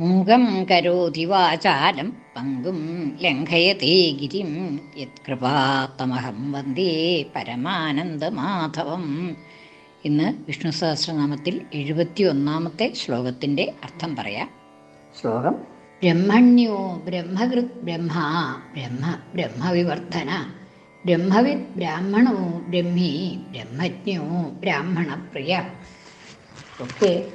മൂകം കരോതി വാചാലം പങ്കും ലംഘയത്തെ ഗിരിം. യത്കൃപാത്തമഹം വന്ദേ പരമാനന്ദമാധവം. ഇന്ന് വിഷ്ണു സഹസ്രനാമത്തിൽ എഴുപത്തി ഒന്നാമത്തെ ശ്ലോകത്തിന്റെ അർത്ഥം പറയാം. ശ്ലോകം. ബ്രഹ്മണ്യോ ബ്രഹ്മകൃത് ബ്രഹ്മ ബ്രഹ്മ ബ്രഹ്മവിവർദ്ധന. ബ്രഹ്മവിത് ബ്രാഹ്മണോ ബ്രഹ്മി ബ്രഹ്മജ്ഞോ ബ്രാഹ്മണപ്രിയ. ഒക്കെ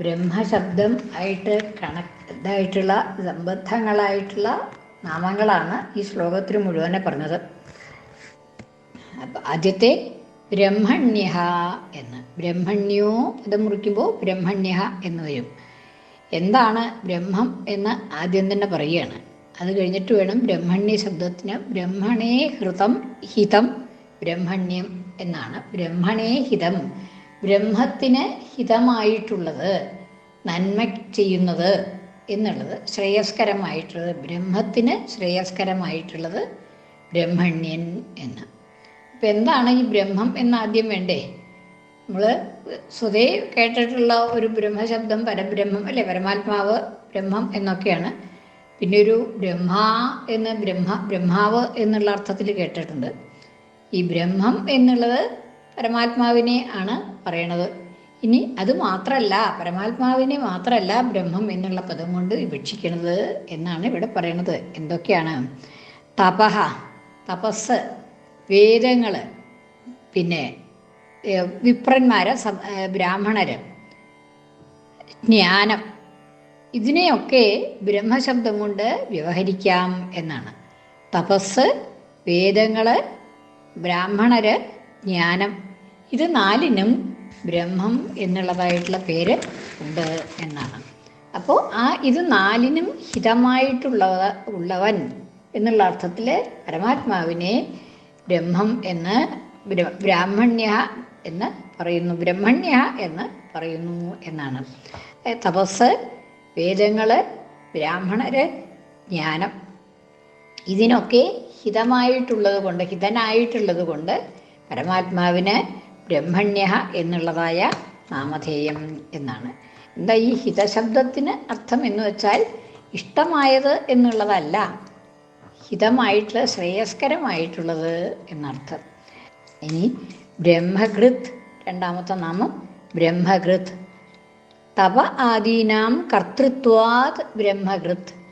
ബ്രഹ്മശബ്ദം ആയിട്ട് കണക്ക് ഇതായിട്ടുള്ള സംബന്ധങ്ങളായിട്ടുള്ള നാമങ്ങളാണ് ഈ ശ്ലോകത്തിൽ മുഴുവനെ പറഞ്ഞത്. ആദ്യത്തെ ബ്രഹ്മണ്യ എന്ന്. ബ്രഹ്മണ്യോ ഇത് മുറിക്കുമ്പോൾ ബ്രഹ്മണ്യ എന്ന് വരും. എന്താണ് ബ്രഹ്മം എന്ന് ആദ്യം തന്നെ പറയുകയാണ്. അത് കഴിഞ്ഞിട്ട് വേണം ബ്രഹ്മണ്യ ശബ്ദത്തിന് ബ്രഹ്മണേ ഹൃതം ഹിതം ബ്രഹ്മണ്യം എന്നാണ്. ബ്രഹ്മണേ ഹിതം. ബ്രഹ്മത്തിന് ഹിതമായിട്ടുള്ളത്. നന്മ ചെയ്യുന്നത് എന്നുള്ളത് ശ്രേയസ്കരമായിട്ടുള്ളത് ബ്രഹ്മത്തിന് ശ്രേയസ്കരമായിട്ടുള്ളത് ബ്രഹ്മണ്യൻ എന്ന്. ഇപ്പം എന്താണ് ഈ ബ്രഹ്മം എന്ന് ആദ്യം വേണ്ടേ? നമ്മൾ സ്വതേ കേട്ടിട്ടുള്ള ഒരു ബ്രഹ്മശബ്ദം പരബ്രഹ്മം അല്ലെ? പരമാത്മാവ് ബ്രഹ്മം എന്നൊക്കെയാണ്. പിന്നെ ഒരു ബ്രഹ്മ എന്ന് ബ്രഹ്മ ബ്രഹ്മാവ് എന്നുള്ള അർത്ഥത്തിൽ കേട്ടിട്ടുണ്ട്. ഈ ബ്രഹ്മം എന്നുള്ളത് പരമാത്മാവിനെ ആണ് പറയണത്. ഇനി അത് മാത്രമല്ല പരമാത്മാവിനെ മാത്രമല്ല ബ്രഹ്മം എന്നുള്ള പദം കൊണ്ട് വിവക്ഷിക്കുന്നത് എന്നാണ് ഇവിടെ പറയുന്നത് എന്തൊക്കെയാണ്? തപഹ തപസ് വേദങ്ങൾ പിന്നെ വിപ്രന്മാര് ബ്രാഹ്മണര് ജ്ഞാനം. ഇതിനെയൊക്കെ ബ്രഹ്മശബ്ദം കൊണ്ട് വ്യവഹരിക്കാം എന്നാണ്. തപസ് വേദങ്ങൾ ബ്രാഹ്മണര് ജ്ഞാനം. ഇത് നാലിനും ബ്രഹ്മം എന്നുള്ളതായിട്ടുള്ള പേര് ഉണ്ട് എന്നാണ്. അപ്പോൾ ആ ഇത് നാലിനും ഹിതമായിട്ടുള്ള ഉള്ളവൻ എന്നുള്ള അർത്ഥത്തിൽ പരമാത്മാവിനെ ബ്രഹ്മം എന്ന് ബ്രാഹ്മണ്യ എന്ന് പറയുന്നു ബ്രഹ്മണ്യ എന്ന് പറയുന്നു എന്നാണ്. തപസ് വേദങ്ങൾ ബ്രാഹ്മണര് ജ്ഞാനം ഇതിനൊക്കെ ഹിതമായിട്ടുള്ളത് കൊണ്ട് ഹിതനായിട്ടുള്ളത് കൊണ്ട് പരമാത്മാവിന് ബ്രഹ്മണ്യ എന്നുള്ളതായ നാമധേയം എന്നാണ്. എന്താ ഈ ഹിതശബ്ദത്തിന് അർത്ഥം എന്ന് വെച്ചാൽ ഇഷ്ടമായത് എന്നുള്ളതല്ല ഹിതമായിട്ടുള്ള ശ്രേയസ്കരമായിട്ടുള്ളത് എന്നർത്ഥം. ഇനി ബ്രഹ്മകൃത് രണ്ടാമത്തെ നാമം ബ്രഹ്മകൃത്. തപ ആദീനാം കർത്തൃത്വാത് ബ്രഹ്മകൃത്.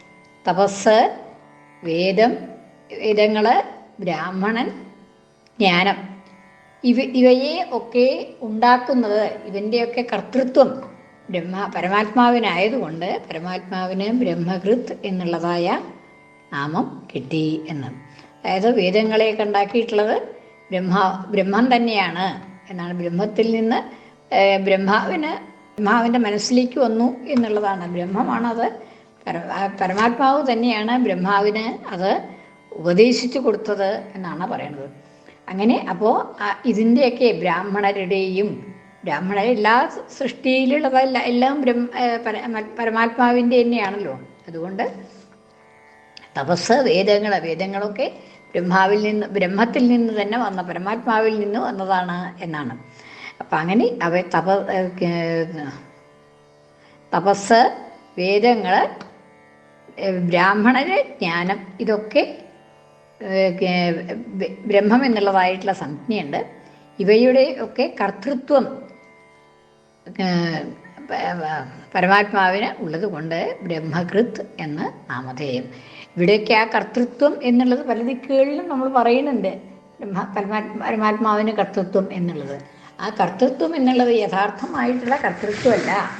തപസ് വേദം വേദങ്ങൾ ബ്രാഹ്മണൻ ജ്ഞാനം. ഇവ ഇവയെ ഒക്കെ ഉണ്ടാക്കുന്നത് ഇവന്റെയൊക്കെ കർത്തൃത്വം ബ്രഹ്മ പരമാത്മാവിനായതുകൊണ്ട് പരമാത്മാവിന് ബ്രഹ്മകൃത് എന്നുള്ളതായ നാമം കിട്ടി എന്ന്. അതായത് വേദങ്ങളെയൊക്കെ ഉണ്ടാക്കിയിട്ടുള്ളത് ബ്രഹ്മ ബ്രഹ്മം തന്നെയാണ് എന്നാണ്. ബ്രഹ്മത്തിൽ നിന്ന് ബ്രഹ്മാവിന് ബ്രഹ്മാവിന്റെ മനസ്സിലേക്ക് വന്നു എന്നുള്ളതാണ്. ബ്രഹ്മമാണത് പരമാത്മാവ് തന്നെയാണ് ബ്രഹ്മാവിന് അത് ഉപദേശിച്ചു കൊടുത്തത് എന്നാണ് പറയുന്നത്. അങ്ങനെ അപ്പോൾ ഇതിന്റെയൊക്കെ ബ്രാഹ്മണരുടെയും ബ്രാഹ്മണർ എല്ലാ സൃഷ്ടിയിലുള്ളതല്ല എല്ലാം ബ്രഹ്മ പരമാത്മാവിന്റെ തന്നെയാണല്ലോ. അതുകൊണ്ട് തപസ് വേദങ്ങൾ വേദങ്ങളൊക്കെ ബ്രഹ്മാവിൽ നിന്ന് ബ്രഹ്മത്തിൽ നിന്ന് തന്നെ വന്ന പരമാത്മാവിൽ നിന്ന് വന്നതാണ് എന്നാണ്. അപ്പം അങ്ങനെ അവ തപ തപസ് വേദങ്ങൾ ബ്രാഹ്മണര് ജ്ഞാനം ഇതൊക്കെ ബ്രഹ്മം എന്നുള്ളതായിട്ടുള്ള സംജ്ഞയുണ്ട്. ഇവയുടെ ഒക്കെ കർത്തൃത്വം പരമാത്മാവിന് ഉള്ളത് കൊണ്ട് ബ്രഹ്മകൃത് എന്ന് നാമധേയം. ഇവിടെയൊക്കെ ആ കർത്തൃത്വം എന്നുള്ളത് പല ദിക്കുകളിലും നമ്മൾ പറയുന്നുണ്ട്. ബ്രഹ്മ പരമാത്മ പരമാത്മാവിന് കർത്തൃത്വം എന്നുള്ളത്. ആ കർത്തൃത്വം എന്നുള്ളത് യഥാർത്ഥമായിട്ടുള്ള കർത്തൃത്വമല്ല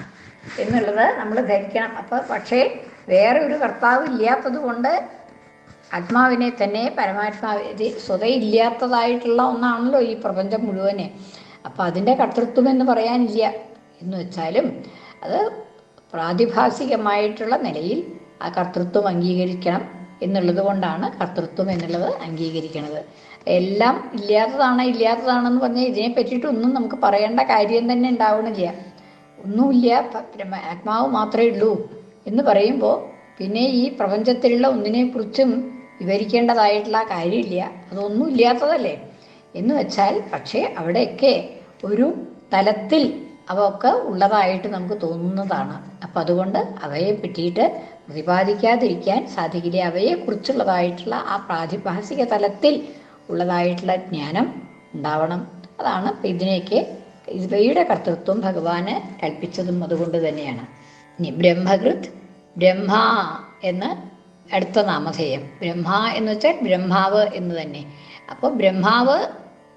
എന്നുള്ളത് നമ്മൾ ധരിക്കണം. അപ്പോൾ പക്ഷേ വേറെ ഒരു കർത്താവ് ഇല്ലാത്തത് കൊണ്ട് ആത്മാവിനെ തന്നെ പരമാത്മാവ് സ്വതേ ഇല്ലാത്തതായിട്ടുള്ള ഒന്നാണല്ലോ ഈ പ്രപഞ്ചം മുഴുവനെ. അപ്പം അതിന്റെ കർത്തൃത്വം എന്ന് പറയാനില്ല. എന്ന് വെച്ചാലും അത് പ്രാതിഭാസികമായിട്ടുള്ള നിലയിൽ ആ കർത്തൃത്വം അംഗീകരിക്കണം എന്നുള്ളത് കൊണ്ടാണ് കർത്തൃത്വം എന്നുള്ളത് അംഗീകരിക്കുന്നത് എല്ലാം ഇല്ലാത്തതാണ് ഇല്ലാത്തതാണെന്ന് പറഞ്ഞാൽ ഇതിനെ പറ്റിയിട്ടൊന്നും നമുക്ക് പറയേണ്ട കാര്യം തന്നെ ഉണ്ടാവണില്ല. ഒന്നുമില്ല. ആത്മാവ് മാത്രമേ ഉള്ളൂ എന്ന് പറയുമ്പോൾ പിന്നെ ഈ പ്രപഞ്ചത്തിലുള്ള ഒന്നിനെക്കുറിച്ചും വിവരിക്കേണ്ടതായിട്ടുള്ള കാര്യമില്ല. അതൊന്നും ഇല്ലാത്തതല്ലേ? എന്ന് വെച്ചാൽ പക്ഷേ അവിടെയൊക്കെ ഒരു തലത്തിൽ അവയൊക്കെ ഉള്ളതായിട്ട് നമുക്ക് തോന്നുന്നതാണ്. അപ്പം അതുകൊണ്ട് അവയെ പറ്റിയിട്ട് പ്രതിപാദിക്കാതിരിക്കാൻ സാധിക്കില്ല. അവയെക്കുറിച്ചുള്ളതായിട്ടുള്ള ആ പ്രാതിഭാസിക തലത്തിൽ ഉള്ളതായിട്ടുള്ള ജ്ഞാനം ഉണ്ടാവണം. അതാണ് ഇതിനെയൊക്കെ ഇവയുടെ കർത്തൃത്വം ഭഗവാന് കൽപ്പിച്ചതും അതുകൊണ്ട് തന്നെയാണ്. ഇനി ബ്രഹ്മകൃത് ബ്രഹ്മ എന്ന് അടുത്ത നാമധേയം. ബ്രഹ്മ എന്ന് വെച്ചാൽ ബ്രഹ്മാവ് എന്ന് തന്നെ. അപ്പോൾ ബ്രഹ്മാവ്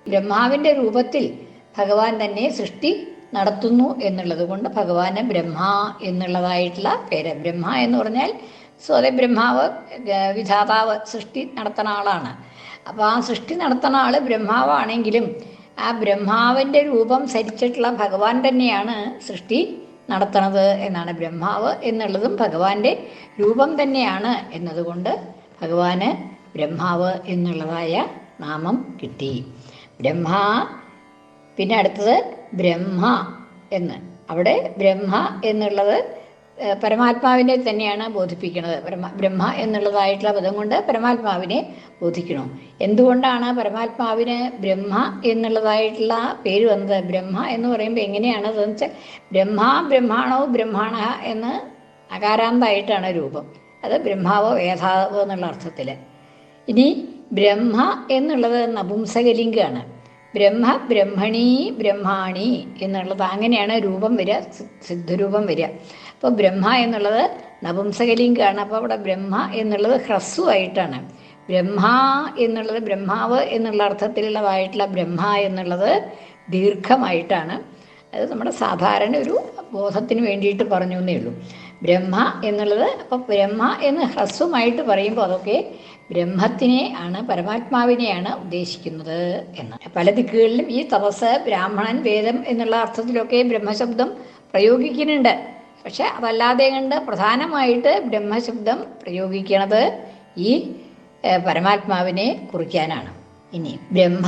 ബ്രഹ്മാവിന്റെ രൂപത്തിൽ ഭഗവാൻ തന്നെ സൃഷ്ടി നടത്തുന്നു എന്നുള്ളത് കൊണ്ട് ഭഗവാന് ബ്രഹ്മ എന്നുള്ളതായിട്ടുള്ള പേര്. ബ്രഹ്മ എന്ന് പറഞ്ഞാൽ സ്വതേ ബ്രഹ്മാവ് വിധാതാവ് സൃഷ്ടി നടത്തുന്ന ആളാണ്. അപ്പോൾ ആ സൃഷ്ടി നടത്തുന്ന ആൾ ബ്രഹ്മാവാണെങ്കിലും ആ ബ്രഹ്മാവിന്റെ രൂപം സരിച്ചിട്ടുള്ള ഭഗവാൻ തന്നെയാണ് സൃഷ്ടി നടത്തണത് എന്നാണ് ബ്രഹ്മാവ് എന്നുള്ളതും ഭഗവാന്റെ രൂപം തന്നെയാണ് എന്നതുകൊണ്ട് ഭഗവാന് ബ്രഹ്മാവ് എന്നുള്ളതായ നാമം കിട്ടി. ബ്രഹ്മ പിന്നെ അടുത്തത് ബ്രഹ്മ എന്ന്. അവിടെ ബ്രഹ്മ എന്നുള്ളത് പരമാത്മാവിനെ തന്നെയാണ് ബോധിപ്പിക്കുന്നത്. ബ്രഹ്മ എന്നുള്ളതായിട്ടുള്ള പദം കൊണ്ട് പരമാത്മാവിനെ ബോധിക്കണം എന്തുകൊണ്ടാണ് പരമാത്മാവിന് ബ്രഹ്മ എന്നുള്ളതായിട്ടുള്ള പേര് വന്നത്? ബ്രഹ്മ എന്ന് പറയുമ്പോൾ എങ്ങനെയാണ് അതെന്ന് വെച്ചാൽ ബ്രഹ്മ ബ്രഹ്മാണോ ബ്രഹ്മാണ എന്ന് അകാരാന്തായിട്ടാണ് രൂപം. അത് ബ്രഹ്മാവോ വേധാവോ എന്നുള്ള അർത്ഥത്തിൽ ഇനി ബ്രഹ്മ എന്നുള്ളത് നപുംസകലിംഗാണ്. ബ്രഹ്മ ബ്രഹ്മണി ബ്രഹ്മാണി എന്നുള്ളത് അങ്ങനെയാണ് രൂപം വരിക സിദ്ധരൂപം വരിക. അപ്പോൾ ബ്രഹ്മ എന്നുള്ളത് നപുംസകലിംഗാണ്. അപ്പോൾ അവിടെ ബ്രഹ്മ എന്നുള്ളത് ഹ്രസ്വമായിട്ടാണ് ബ്രഹ്മ എന്നുള്ളത് ബ്രഹ്മാവ് എന്നുള്ള അർത്ഥത്തിലുള്ളതായിട്ടുള്ള ബ്രഹ്മ എന്നുള്ളത് ദീർഘമായിട്ടാണ്. അത് നമ്മുടെ സാധാരണ ഒരു ബോധത്തിന് വേണ്ടിയിട്ട് പറഞ്ഞു എന്നേ ഉള്ളൂ. ബ്രഹ്മ എന്നുള്ളത് അപ്പോൾ ബ്രഹ്മ എന്ന് ഹ്രസ്വമായിട്ട് പറയുമ്പോൾ അതൊക്കെ ബ്രഹ്മത്തിനെ ആണ് പരമാത്മാവിനെയാണ് ഉദ്ദേശിക്കുന്നത് എന്ന്. പല ദിക്കുകളിലും ഈ തപസ് ബ്രാഹ്മണൻ വേദം എന്നുള്ള അർത്ഥത്തിലൊക്കെ ബ്രഹ്മശബ്ദം പ്രയോഗിക്കുന്നുണ്ട്. പക്ഷെ അതല്ലാതെ കണ്ട് പ്രധാനമായിട്ട് ബ്രഹ്മശബ്ദം പ്രയോഗിക്കണത് ഈ പരമാത്മാവിനെ കുറിക്കാനാണ്. ഇനി ബ്രഹ്മ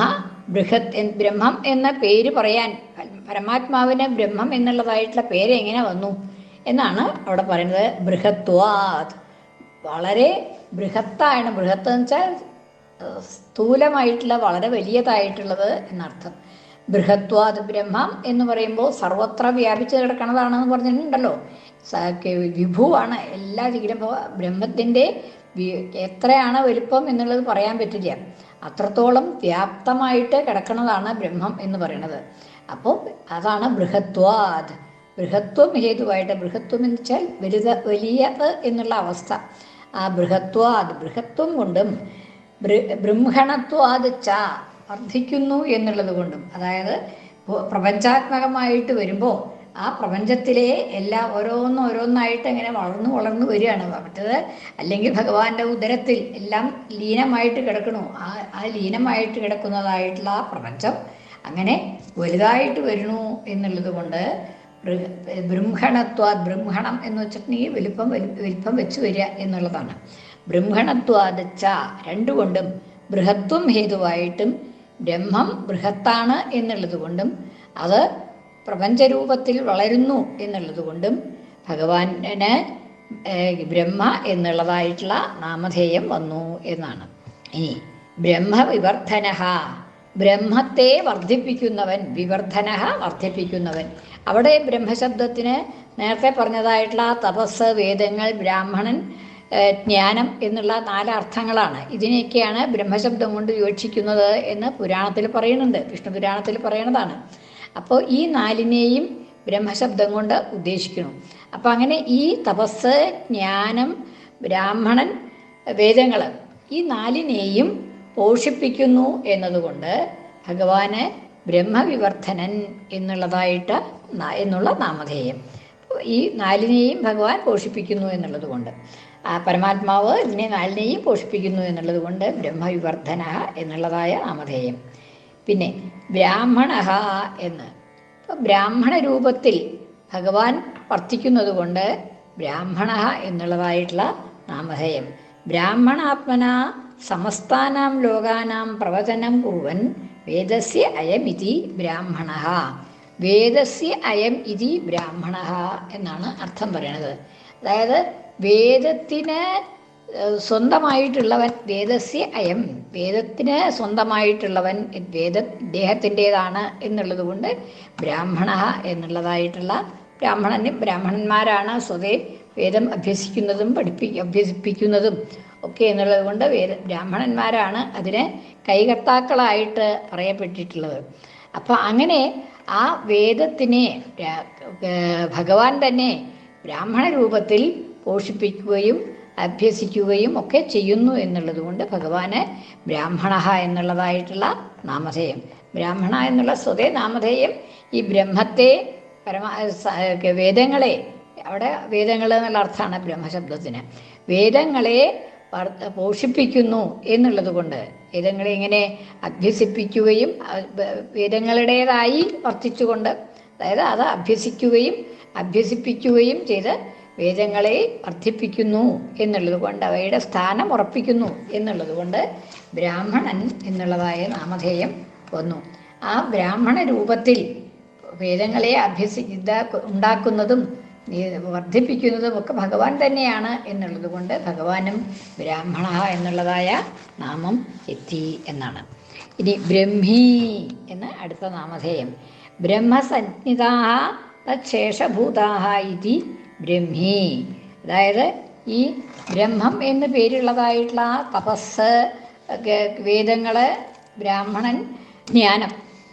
ബൃഹത് ബ്രഹ്മം എന്ന പേര് പറയാൻ പരമാത്മാവിന് ബ്രഹ്മം എന്നുള്ളതായിട്ടുള്ള പേര് എങ്ങനെ വന്നു എന്നാണ് അവിടെ പറയുന്നത്. ബൃഹത്വാത് വളരെ ബൃഹത്താണ് ബൃഹത്ത് എന്ന് വെച്ചാൽ സ്ഥൂലമായിട്ടുള്ള വളരെ വലിയതായിട്ടുള്ളത് എന്നർത്ഥം. ബൃഹത്വാത് ബ്രഹ്മം എന്ന് പറയുമ്പോൾ സർവത്ര വ്യാപിച്ചു കിടക്കണതാണെന്ന് പറഞ്ഞിട്ടുണ്ടല്ലോ. വിഭുവാണ് എല്ലാ ഇപ്പോൾ ബ്രഹ്മത്തിന്റെ എത്രയാണ് വലുപ്പം എന്നുള്ളത് പറയാൻ പറ്റില്ല. അത്രത്തോളം വ്യാപ്തമായിട്ട് കിടക്കുന്നതാണ് ബ്രഹ്മം എന്ന് പറയുന്നത് അപ്പോൾ അതാണ് ബൃഹത്വാത് ബൃഹത്വം ഹേതുവായിട്ട് ബൃഹത്വം എന്ന് വെച്ചാൽ വലുത് വലിയത് എന്നുള്ള അവസ്ഥ. ആ ബൃഹത്വാത് ബൃഹത്വം കൊണ്ടും ബൃ- ബൃംഹണത്വാത് ച വർദ്ധിക്കുന്നു എന്നുള്ളത് കൊണ്ടും. അതായത് പ്രപഞ്ചാത്മകമായിട്ട് വരുമ്പോൾ ആ പ്രപഞ്ചത്തിലെ എല്ലാ ഓരോന്നും ഓരോന്നായിട്ട് ഇങ്ങനെ വളർന്നു വളർന്നു വരികയാണ്. മറ്റത് അല്ലെങ്കിൽ ഭഗവാന്റെ ഉദരത്തിൽ എല്ലാം ലീനമായിട്ട് കിടക്കണു. ആ ആ ലീനമായിട്ട് കിടക്കുന്നതായിട്ടുള്ള ആ പ്രപഞ്ചം അങ്ങനെ വലുതായിട്ട് വരുന്നു എന്നുള്ളത് കൊണ്ട് ബ്രഹ്മണത്വാ ബ്രഹ്മണം എന്ന് വെച്ചിട്ടുണ്ടെങ്കിൽ വലിപ്പം വലുപ്പം വെച്ച് വരിക എന്നുള്ളതാണ്. ബ്രഹ്മണത്വാദച്ച രണ്ടുകൊണ്ടും ബൃഹത്വം ഹേതുവായിട്ടും ബ്രഹ്മം ബൃഹത്താണ് എന്നുള്ളത് കൊണ്ടും അത് പ്രപഞ്ചരൂപത്തിൽ വളരുന്നു എന്നുള്ളത് കൊണ്ടും ഭഗവാന് ബ്രഹ്മ എന്നുള്ളതായിട്ടുള്ള നാമധേയം വന്നു എന്നാണ്. ഇനി ബ്രഹ്മവിവർദ്ധനഹ ബ്രഹ്മത്തെ വർദ്ധിപ്പിക്കുന്നവൻ വിവർദ്ധന വർദ്ധിപ്പിക്കുന്നവൻ. അവിടെ ബ്രഹ്മശബ്ദത്തിന് നേരത്തെ പറഞ്ഞതായിട്ടുള്ള തപസ് വേദങ്ങൾ ബ്രാഹ്മണൻ ജ്ഞാനം എന്നുള്ള നാല് അർത്ഥങ്ങളാണ്. ഇതിനെയൊക്കെയാണ് ബ്രഹ്മശബ്ദം കൊണ്ട് വിവക്ഷിക്കുന്നത് എന്ന് പുരാണത്തിൽ പറയുന്നുണ്ട്. വിഷ്ണു പുരാണത്തിൽ പറയുന്നതാണ്. അപ്പോൾ ഈ നാലിനെയും ബ്രഹ്മശബ്ദം കൊണ്ട് ഉദ്ദേശിക്കുന്നു. അപ്പോൾ അങ്ങനെ ഈ തപസ് ജ്ഞാനം ബ്രാഹ്മണൻ വേദങ്ങൾ ഈ നാലിനെയും പോഷിപ്പിക്കുന്നു എന്നതുകൊണ്ട് ഭഗവാന് ബ്രഹ്മവിവർദ്ധനൻ എന്നുള്ളതായിട്ട് എന്നുള്ള നാമധേയം. ഈ നാലിനെയും ഭഗവാൻ പോഷിപ്പിക്കുന്നു എന്നുള്ളത് കൊണ്ട് ആ പരമാത്മാവ് ഇതിനെ നാലിനെയും പോഷിപ്പിക്കുന്നു എന്നുള്ളത് കൊണ്ട് ബ്രഹ്മവിവർദ്ധന എന്നുള്ളതായ നാമധേയം പിന്നെ ബ്രാഹ്മണ എന്ന്. ബ്രാഹ്മണ രൂപത്തിൽ ഭഗവാൻ വർത്തിക്കുന്നത് കൊണ്ട് ബ്രാഹ്മണ എന്നുള്ളതായിട്ടുള്ള നാമധേയം ബ്രാഹ്മണാത്മന സമസ്താനാം ലോകാനാം പ്രവചനം കുറുവൻ വേദസ്യ ഇതി ബ്രാഹ്മണ വേദസ്യ അയം ഇതി ബ്രാഹ്മണ എന്നാണ് അർത്ഥം പറയണത് അതായത് വേദത്തിന് സ്വന്തമായിട്ടുള്ളവൻ വേദസ്യ അയം. വേദത്തിന് സ്വന്തമായിട്ടുള്ളവൻ വേദ ഇദ്ദേഹത്തിന്റെതാണ് എന്നുള്ളത് കൊണ്ട് ബ്രാഹ്മണ എന്നുള്ളതായിട്ടുള്ള ബ്രാഹ്മണന് ബ്രാഹ്മണന്മാരാണ് സ്വതേ വേദം അഭ്യസിക്കുന്നതും പഠിപ്പി അഭ്യസിപ്പിക്കുന്നതും ഒക്കെ എന്നുള്ളത് കൊണ്ട് വേദ ബ്രാഹ്മണന്മാരാണ് അതിന് കൈകർത്താക്കളായിട്ട് പറയപ്പെട്ടിട്ടുള്ളത്. അപ്പം അങ്ങനെ ആ വേദത്തിനെ ഭഗവാൻ തന്നെ ബ്രാഹ്മണ രൂപത്തിൽ പോഷിപ്പിക്കുകയും അഭ്യസിക്കുകയും ഒക്കെ ചെയ്യുന്നു എന്നുള്ളത് കൊണ്ട് ഭഗവാന് ബ്രാഹ്മണ എന്നുള്ളതായിട്ടുള്ള നാമധേയം. ബ്രാഹ്മണ എന്നുള്ള സ്വതേ നാമധേയം ഈ ബ്രഹ്മത്തെ പരമാ വേദങ്ങളെ അവിടെ വേദങ്ങൾ എന്നുള്ള അർത്ഥമാണ് ബ്രഹ്മശബ്ദത്തിന്. വേദങ്ങളെ പോഷിപ്പിക്കുന്നു എന്നുള്ളത് കൊണ്ട് വേദങ്ങളെ ഇങ്ങനെ അഭ്യസിപ്പിക്കുകയും വേദങ്ങളുടേതായി വർത്തിച്ചുകൊണ്ട് അതായത് അത് അഭ്യസിക്കുകയും അഭ്യസിപ്പിക്കുകയും ചെയ്ത് വേദങ്ങളെ വർദ്ധിപ്പിക്കുന്നു എന്നുള്ളത് കൊണ്ട് അവയുടെ സ്ഥാനം ഉറപ്പിക്കുന്നു എന്നുള്ളത് കൊണ്ട് ബ്രാഹ്മണൻ എന്നുള്ളതായ നാമധേയം വന്നു. ആ ബ്രാഹ്മണ രൂപത്തിൽ വേദങ്ങളെ അഭ്യസി ഉണ്ടാക്കുന്നതും വർദ്ധിപ്പിക്കുന്നതും ഒക്കെ ഭഗവാൻ തന്നെയാണ് എന്നുള്ളത് കൊണ്ട് ഭഗവാനും ബ്രാഹ്മണ എന്നുള്ളതായ നാമം എത്തി എന്നാണ്. ഇനി ബ്രഹ്മി എന്ന് അടുത്ത നാമധേയം. ബ്രഹ്മസന്നിധാ തച്ഛേഷഭൂതാ ഇതി ബ്രഹ്മി. അതായത് ഈ ബ്രഹ്മം എന്ന് പേരുള്ളതായിട്ടുള്ള ആ തപസ് വേദങ്ങൾ ബ്രാഹ്മണൻ ജ്ഞാനം.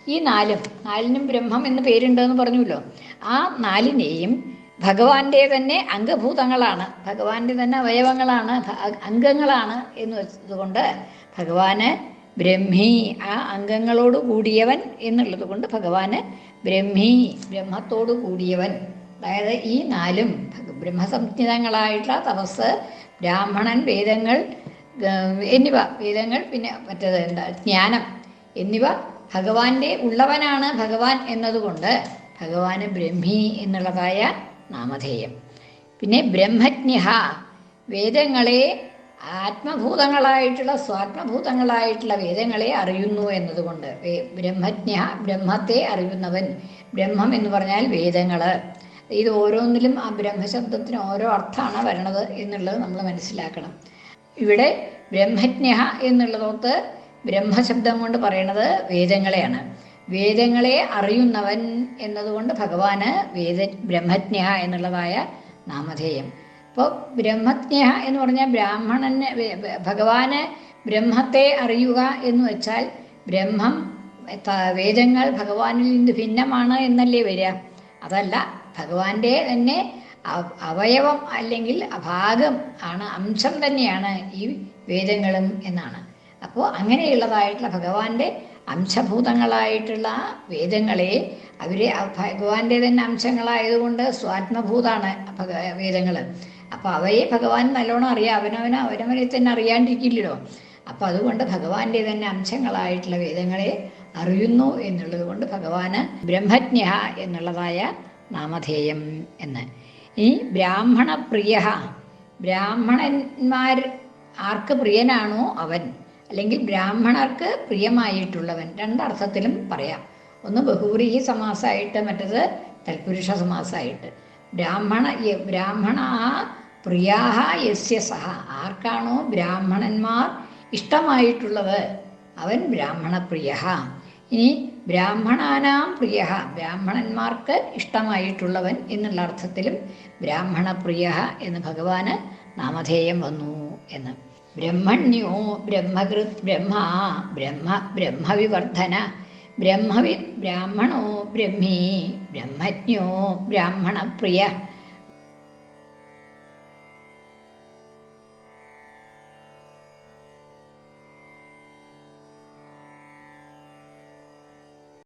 ഈ നാലും നാലിനും ബ്രഹ്മം എന്ന് പേരുണ്ടെന്ന് പറഞ്ഞല്ലോ ആ നാലിനെയും ഭഗവാന്റെ തന്നെ അംഗഭൂതങ്ങളാണ്. ഭഗവാന്റെ തന്നെ അവയവങ്ങളാണ് അംഗങ്ങളാണ് എന്ന് വെച്ചതുകൊണ്ട് ഭഗവാന് ബ്രഹ്മി. ആ അംഗങ്ങളോട് കൂടിയവൻ എന്നുള്ളത് കൊണ്ട് ഭഗവാന് ബ്രഹ്മി ബ്രഹ്മത്തോട് കൂടിയവൻ. അതായത് ഈ നാലും ബ്രഹ്മസംഹിതങ്ങളായിട്ടുള്ള തപസ് ബ്രാഹ്മണൻ വേദങ്ങൾ എന്നിവ വേദങ്ങൾ പിന്നെ മറ്റേത് എന്താ ജ്ഞാനം എന്നിവ ഭഗവാന്റെ ഉള്ളവനാണ് ഭഗവാൻ എന്നതുകൊണ്ട് ഭഗവാന് ബ്രഹ്മി എന്നുള്ളതായ നാമധേയം. പിന്നെ ബ്രഹ്മജ്ഞ വേദങ്ങളെ ആത്മഭൂതങ്ങളായിട്ടുള്ള സ്വാത്മഭൂതങ്ങളായിട്ടുള്ള വേദങ്ങളെ അറിയുന്നു എന്നതുകൊണ്ട് ബ്രഹ്മജ്ഞ ബ്രഹ്മത്തെ അറിയുന്നവൻ ബ്രഹ്മം എന്ന് പറഞ്ഞാൽ വേദങ്ങൾ. ഇത് ഓരോന്നിലും ആ ബ്രഹ്മശബ്ദത്തിന് ഓരോ അർത്ഥമാണ് വരണത് എന്നുള്ളത് നമ്മൾ മനസ്സിലാക്കണം. ഇവിടെ ബ്രഹ്മജ്ഞ എന്നുള്ളതോത്ത് ബ്രഹ്മശബ്ദം കൊണ്ട് പറയണത് വേദങ്ങളെയാണ്. വേദങ്ങളെ അറിയുന്നവൻ എന്നതുകൊണ്ട് ഭഗവാന് വേദ ബ്രഹ്മജ്ഞ എന്നുള്ളതായ നാമധേയം. അപ്പോൾ ബ്രഹ്മജ്ഞ എന്ന് പറഞ്ഞാൽ ബ്രാഹ്മണന് ഭഗവാന് ബ്രഹ്മത്തെ അറിയുക എന്ന് വെച്ചാൽ ബ്രഹ്മം വേദങ്ങൾ ഭഗവാനിൽ നിന്ന് ഭിന്നമാണ് എന്നല്ലേ വരിക? അതല്ല ഭഗവാന്റെ തന്നെ അവ- അവയവം അല്ലെങ്കിൽ ഭാഗം ആണ് അംശം തന്നെയാണ് ഈ വേദങ്ങളും എന്നാണ്. അപ്പോൾ അങ്ങനെയുള്ളതായിട്ടുള്ള ഭഗവാന്റെ അംശഭൂതങ്ങളായിട്ടുള്ള വേദങ്ങളെ അവരെ ഭഗവാന്റെ തന്നെ അംശങ്ങളായതുകൊണ്ട് സ്വാത്മഭൂതാണ് വേദങ്ങൾ അപ്പൊ അവയെ ഭഗവാൻ നല്ലോണം അറിയാം. അവനവന് അവനവനെ തന്നെ അറിയാണ്ടിരിക്കില്ലല്ലോ. അപ്പൊ അതുകൊണ്ട് ഭഗവാന്റെ തന്നെ അംശങ്ങളായിട്ടുള്ള വേദങ്ങളെ അറിയുന്നു എന്നുള്ളത് കൊണ്ട് ഭഗവാന് ബ്രഹ്മജ്ഞ എന്നുള്ളതായ നാമധേയം എന്ന്. ഈ ബ്രാഹ്മണപ്രിയ ബ്രാഹ്മണന്മാർ ആർക്ക് പ്രിയനാണോ അവൻ? അല്ലെങ്കിൽ ബ്രാഹ്മണർക്ക് പ്രിയമായിട്ടുള്ളവൻ? രണ്ടർത്ഥത്തിലും പറയാം. ഒന്ന് ബഹുവ്രീഹി സമാസമായിട്ട് മറ്റത് തൽപുരുഷ സമാസമായിട്ട് ബ്രാഹ്മണ ബ്രാഹ്മണ പ്രിയാഹ യസ്യ സഹ. ആർക്കാണോ ബ്രാഹ്മണന്മാർ ഇഷ്ടമായിട്ടുള്ളത്? അവൻ ബ്രാഹ്മണപ്രിയ ഇനി ബ്രാഹ്മണാനാം പ്രിയ. ബ്രാഹ്മണന്മാർക്ക് ഇഷ്ടമായിട്ടുള്ളവൻ എന്നുള്ള അർത്ഥത്തിലും ബ്രാഹ്മണപ്രിയ എന്ന് ഭഗവാന് നാമധേയം വന്നു എന്ന്. ബ്രഹ്മണ്യോ ബ്രഹ്മകൃത് ബ്രഹ്മ ബ്രഹ്മ ബ്രഹ്മവിവർദ്ധന ബ്രഹ്മവി ബ്രാഹ്മണോ ബ്രഹ്മീ ബ്രഹ്മജ്ഞോ ബ്രാഹ്മണപ്രിയ.